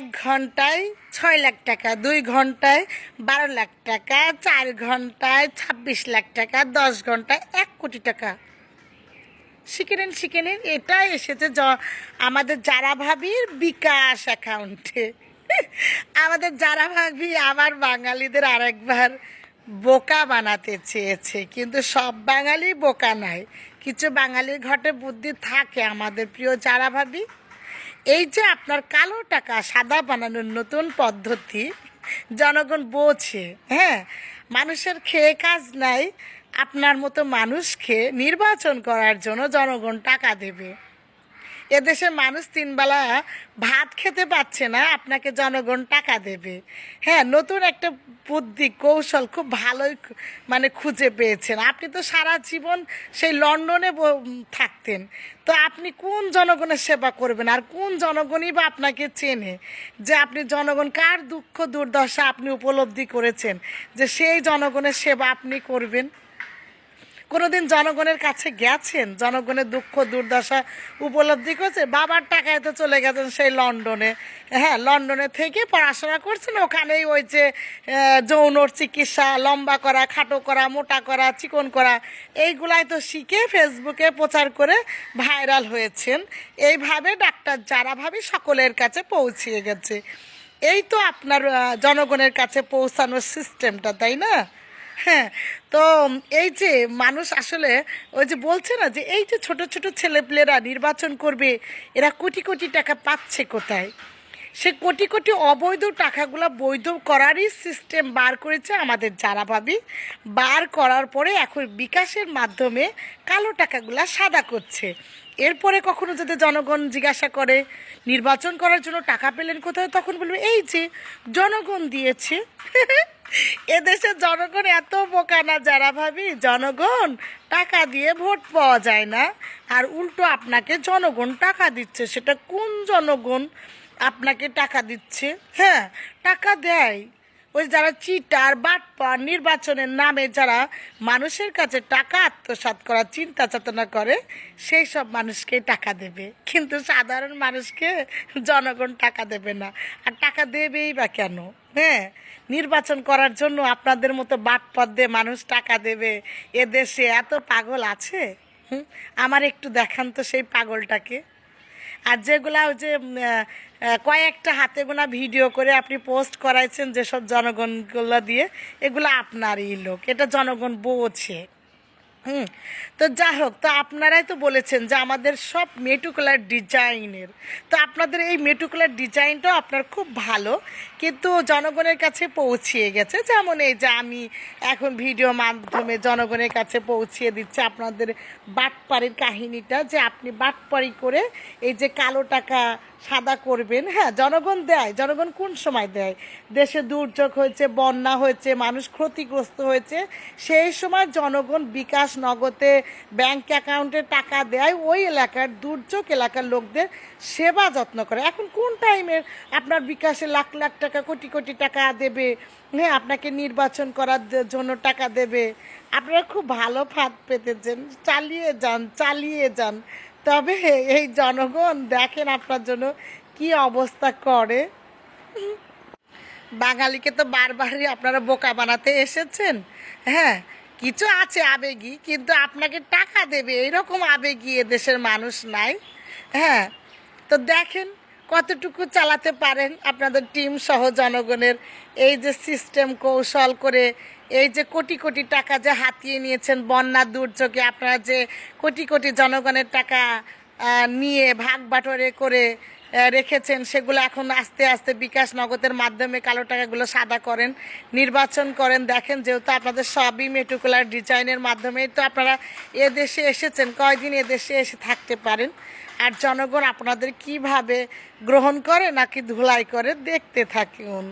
এক ঘন্টায় ছয় লাখ টাকা, দুই ঘন্টায় বারো লাখ টাকা, চার ঘন্টায় ছাব্বিশ লাখ টাকা, দশ ঘন্টায় এক কোটি টাকা। শিখে নিন শিখে নিন এটা এসেছে আমাদের যারা ভাবির বিকাশ অ্যাকাউন্টে। আমাদের যারা ভাবি আবার বাঙালিদের আরেকবার বোকা বানাতে চেয়েছে, কিন্তু সব বাঙালি বোকা নয় কিছু বাঙালির ঘটে বুদ্ধি থাকে আমাদের প্রিয় যারা ভাবি এই যে আপনার কালো টাকা সাদা বানানোর নতুন পদ্ধতি, জনগণ বোঝে হ্যাঁ? মানুষের খেয়ে কাজ নাই, আপনার মতো মানুষকে নির্বাচন করার জন্য জনগণ টাকা দেবে। এদেশে মানুষ তিনবেলা ভাত খেতে পাচ্ছে না, আপনাকে জনগণ টাকা দেবে। হ্যাঁ নতুন একটা বুদ্ধি, কৌশল খুব ভালোই মানে খুঁজে পেয়েছেন। আপনি তো সারা জীবন সেই লন্ডনে থাকতেন। তো আপনি কোন জনগণের সেবা করবেন? আর কোন জনগণই বা আপনাকে চেনে যে আপনি জনগণ, কার দুঃখ দুর্দশা আপনি উপলব্ধি করেছেন, যে সেই জনগণের সেবা আপনি করবেন? কোনোদিন জনগণের কাছে গেছেন? জনগণের দুঃখ, দুর্দশা উপলব্ধি করছে? বাবার টাকায় তো চলে গেছেন সেই লন্ডনে। হ্যাঁ লন্ডনে থেকে পড়াশোনা করছেন। ওখানেই ওই যে যৌনর চিকিৎসা, লম্বা করা, খাটো করা, মোটা করা, চিকন করা, এইগুলাই তো শিখে ফেসবুকে প্রচার করে ভাইরাল হয়েছেন। এইভাবে ডাক্তার যারা ভাবি সকলের কাছে পৌঁছিয়ে গেছে। এই তো আপনার জনগণের কাছে পৌঁছানোর সিস্টেমটা তাই না? হ্যাঁ তো এই যে মানুষ আসলে ওই যে বলছে না যে এই যে ছোট ছোট ছেলেপেলেরা নির্বাচন করবে, এরা কোটি কোটি টাকা পাচ্ছে কোথায়? সে কোটি কোটি অবৈধ টাকাগুলো বৈধ করারই সিস্টেম বার করেছে আমাদের যারা ভাবি। বার করার পরে এখন বিকাশের মাধ্যমে কালো টাকাগুলা সাদা করছে। এরপরে কখনো যদি জনগণ জিজ্ঞাসা করে নির্বাচন করার জন্য টাকা পেলেন কোথায়, তখন বলবে, এই যে জনগণ দিয়েছে। এদেশের জনগণ এত বোকা না যারা ভাবি, জনগণ টাকা দিয়ে ভোট পাওয়া যায় না। আর উল্টো আপনাকে জনগণ টাকা দিচ্ছে, সেটা কোন জনগণ আপনাকে টাকা দিচ্ছে? হ্যাঁ টাকা দেয়। ওই যারা চিটার, বাটপার, নির্বাচনের নামে যারা মানুষের কাছে টাকা আত্মসাৎ করার চিন্তা চেতনা করে, সেই সব মানুষকে টাকা দেবে। কিন্তু সাধারণ মানুষকে জনগণ টাকা দেবে না। আর টাকা দেবেই বা কেন? হ্যাঁ নির্বাচন করার জন্য আপনাদের মতো বাটপথ দিয়ে মানুষ টাকা দেবে। এ দেশে এত পাগল আছে? আমার একটু দেখান তো সেই পাগলটাকে। আর যেগুলা ওই যে কয়েকটা হাতে গোনা ভিডিও করে আপনি পোস্ট করাইছেন যেসব জনগণগুলো দিয়ে, এগুলো আপনারই লোক। এটা জনগণ বোঝে। হুম। তো যাই হোক, তো আপনারাই তো বলেছেন যে আমাদের সব মেটুকুলার ডিজাইনের। তো আপনাদের এই মেটুকুলার ডিজাইনটাও আপনার খুব ভালো, কিন্তু জনগণের কাছে পৌঁছিয়ে গেছে। যেমন এই যে আমি এখন ভিডিও মাধ্যমে জনগণের কাছে পৌঁছিয়ে দিচ্ছি আপনাদের বাটপাড়ির কাহিনীটা, যে আপনি বাটপাড়ি করে এই যে কালো টাকা সাদা করবেন হ্যাঁ জনগণ দেয়, জনগণ কোন সময় দেয়? দেশে দুর্যোগ হয়েছে, বন্যা হয়েছে, মানুষ ক্ষতিগ্রস্ত হয়েছে, সেই সময় জনগণ বিকাশ নগদে ব্যাংক অ্যাকাউন্টে টাকা দেয়, ওই এলাকার দুর্যোগ এলাকার লোকদের সেবা যত্ন করে। এখন কোন টাইমের আপনার বিকাশে লাখ লাখ টাকা, কোটি কোটি টাকা দেবে? হ্যাঁ আপনাকে নির্বাচন করার জন্য টাকা দেবে। আপনারা খুব ভালো ফাঁদ পেতেছেন, চালিয়ে যান চালিয়ে যান। তবে এই জনগণ দেখেন আপনার জন্য কি অবস্থা করে। বাঙালিকে তো বারবারই আপনারা বোকা বানাতে এসেছেন। হ্যাঁ কিছু আছে আবেগী, কিন্তু আপনাকে টাকা দেবে এইরকম আবেগী দেশের মানুষ নাই। হ্যাঁ তো দেখেন কতটুকু চালাতে পারেন আপনাদের টিম সহ জনগণের? এই যে সিস্টেম কৌশল করে, এই যে কোটি কোটি টাকা যে হাতিয়ে নিয়েছেন বন্যা দুর্যোগে, আপনারা যে কোটি কোটি জনগণের টাকা নিয়ে ভাগ বাটরে করে রেখেছেন, সেগুলো এখন আস্তে আস্তে বিকাশ নগদের মাধ্যমে কালো টাকাগুলো সাদা করেন, নির্বাচন করেন। দেখেন, যেহেতু আপনাদের সবই মেটুকুলার ডিজাইনের মাধ্যমেই তো আপনারা এদেশে এসেছেন, কয়দিন এদেশে এসে থাকতে পারেন। আর জনগণ আপনাদের কীভাবে গ্রহণ করে নাকি ধুলাই করে, দেখতে থাকুন।